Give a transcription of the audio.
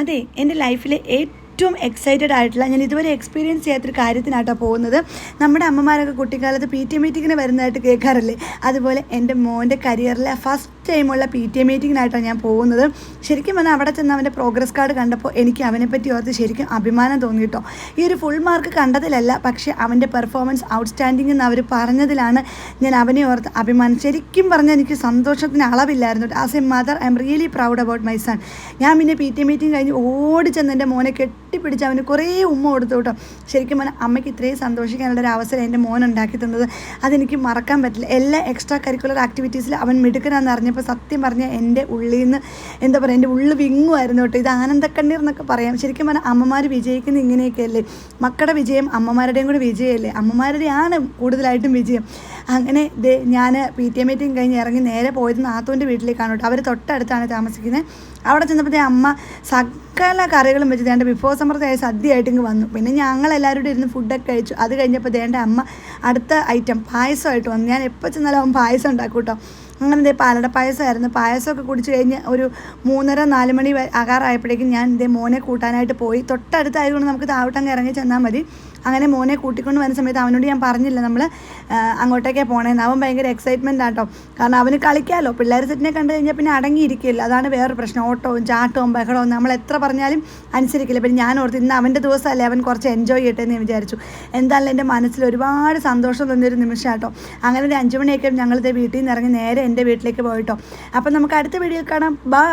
അതെ എന്റെ ലൈഫിലെ ഏറ്റവും എക്സൈറ്റഡ് ആയിട്ടുള്ള ഞാൻ ഇതുവരെ എക്സ്പീരിയൻസ് ചെയ്യാത്തൊരു കാര്യത്തിനാട്ടോ പോകുന്നത്. നമ്മുടെ അമ്മമാരൊക്കെ കുട്ടിക്കാലത്ത് പി ടി എ മീറ്റിങ്ങിന് വരുന്നതായിട്ട് കേൾക്കാറില്ലേ? അതുപോലെ എന്റെ മോന്റെ കരിയറിലെ ഫസ്റ്റ് ടൈമുള്ള പി ടി എ മീറ്റിങ്ങിനായിട്ടാണ് ഞാൻ പോകുന്നത്. ശരിക്കും പറഞ്ഞാൽ അവിടെ ചെന്ന് അവന്റെ പ്രോഗ്രസ് കാർഡ് കണ്ടപ്പോൾ എനിക്ക് അവനെപ്പറ്റി ഓർത്ത് ശരിക്കും അഭിമാനം തോന്നി കേട്ടോ ഈ ഒരു ഫുൾ മാർക്ക് കണ്ടതിലല്ല പക്ഷേ അവന്റെ പെർഫോമൻസ് ഔട്ട്സ്റ്റാൻഡിംഗ് എന്ന് അവർ പറഞ്ഞതിലാണ് ഞാൻ അവനെ ഓർത്ത് അഭിമാനം. ശരിക്കും പറഞ്ഞാൽ എനിക്ക് സന്തോഷത്തിന് അളവില്ലായിരുന്നു. As a mother I am really proud about my son ഞാൻ പിന്നെ പി ടി എ മീറ്റിംഗ് കഴിഞ്ഞ് ഓടി ചെന്ന് എന്റെ മോനെ കെട്ടിപ്പിടിച്ച് അവന് കുറേ ഉമ്മ കൊടുത്തു കേട്ടോ. ശരിക്കും പറഞ്ഞാൽ അമ്മയ്ക്ക് ഇത്രയും സന്തോഷിക്കാനുള്ള ഒരു അവസരം എന്റെ മോൻ ഉണ്ടാക്കി തന്നത്. അതെനിക്ക് മറക്കാൻ പറ്റില്ല. എല്ലാ എക്സ്ട്രാ കരിക്കുലർ ആക്ടിവിറ്റീസിൽ അവൻ മിടുക്കനാന്ന് അറിഞ്ഞപ്പോൾ സത്യം പറഞ്ഞാൽ എന്റെ ഉള്ളിൽ നിന്ന് എന്താ പറയുക എന്റെ ഉള്ളിൽ വിങ്ങുമായിരുന്നു കേട്ടോ. ഇത് ആനന്ദക്കണ്ണീർ എന്നൊക്കെ പറയാം. ശരിക്കും പറഞ്ഞാൽ അമ്മമാർ വിജയിക്കുന്ന ഇങ്ങനെയൊക്കെയല്ലേ? മക്കളുടെ വിജയം അമ്മമാരുടെയും കൂടി വിജയമല്ലേ? അമ്മമാരുടെയാണ് കൂടുതലായിട്ടും വിജയം. അങ്ങനെ ഇത് ഞാൻ പി ടി എ മീറ്റിംഗ് കഴിഞ്ഞ് ഇറങ്ങി നേരെ പോയത് നാത്തൂന്റെ വീട്ടിലേക്കാണ് കേട്ടോ. അവർ തൊട്ടടുത്താണ് താമസിക്കുന്നത്. അവിടെ ചെന്നപ്പോഴത്തേ അമ്മ സകല കറികളും വെച്ച് ദേണ്ട വിഭവസമൃദ്ധമായ സദ്യയായിട്ട് ഇങ്ങ് വന്നു. പിന്നെ ഞങ്ങളെല്ലാവരും എല്ലാവരും ഇരുന്ന് ഫുഡൊക്കെ കഴിച്ചു. അത് കഴിഞ്ഞപ്പോൾ ദേണ്ട അമ്മ അടുത്ത ഐറ്റം പായസമായിട്ട് വന്നു. ഞാൻ എപ്പോൾ ചെന്നാലും അവൻ പായസം ഉണ്ടാക്കും കേട്ടോ. അങ്ങനെ ഇതേ പാലട പായസമായിരുന്നു. പായസമൊക്കെ കുടിച്ച് കഴിഞ്ഞ് ഒരു മൂന്നര നാല് മണി ആകാറായപ്പോഴേക്കും ഞാൻ ഇതേ മോനെ കൂട്ടാനായിട്ട് പോയി. തൊട്ടടുത്തായതുകൊണ്ട് നമുക്ക് താവട്ടങ്ങ് ഇറങ്ങി ചെന്നാൽ മതി. അങ്ങനെ മോനെ കൂട്ടിക്കൊണ്ട് വരുന്ന സമയത്ത് അവനോട് ഞാൻ പറഞ്ഞില്ല. നമ്മൾ അങ്ങോട്ടേക്കേ പോണേന്ന്. അവൻ ഭയങ്കര എക്സൈറ്റ്മെന്റ് ആട്ടോ. കാരണം അവന് കളിക്കാമല്ലോ പിള്ളേർ സെറ്റിനെ കണ്ടു കഴിഞ്ഞാൽ പിന്നെ അടങ്ങിയിരിക്കില്ല അതാണ് വേറൊരു പ്രശ്നം. ഓട്ടവും ചാട്ടവും ബഹളവും നമ്മൾ എത്ര പറഞ്ഞാലും അനുസരിക്കില്ല. പിന്നെ ഞാൻ ഓർത്ത് ഇന്ന് അവന്റെ ദിവസമല്ലേ അവൻ കുറച്ച് എൻജോയ് ചെയ്യട്ടെ എന്ന് വിചാരിച്ചു. എന്തായാലും എന്റെ മനസ്സിൽ ഒരുപാട് സന്തോഷം തോന്നിയൊരു നിമിഷം കേട്ടോ അങ്ങനെ ഒരു അഞ്ചുമണിയൊക്കെ ഞങ്ങളിത് വീട്ടിൽ നിന്ന് ഇറങ്ങി നേരെ എന്റെ വീട്ടിലേക്ക് പോയിട്ടോ. അപ്പം നമുക്ക് അടുത്ത വീഡിയോ കാണാം. ബൈ